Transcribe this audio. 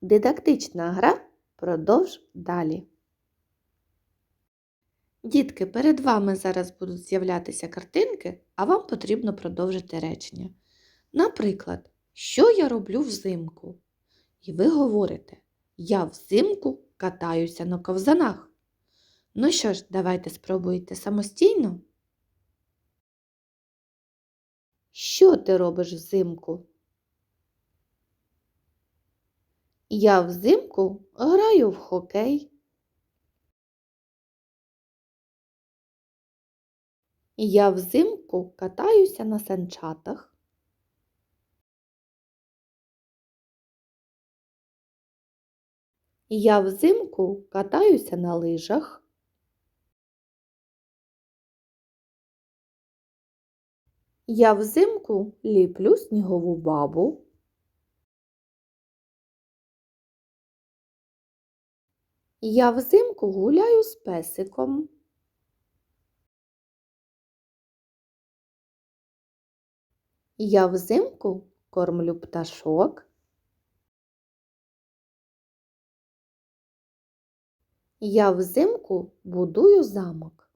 Дидактична гра продовж далі. Дітки, перед вами зараз будуть з'являтися картинки, а вам потрібно продовжити речення. Наприклад, що я роблю взимку? І ви говорите, я взимку катаюся на ковзанах. Ну що ж, давайте спробуйте самостійно. Що ти робиш взимку? Я взимку граю в хокей. Я взимку катаюся на санчатах. Я взимку катаюся на лижах. Я взимку ліплю снігову бабу. Я взимку гуляю з песиком. Я взимку кормлю пташок. Я взимку будую замок.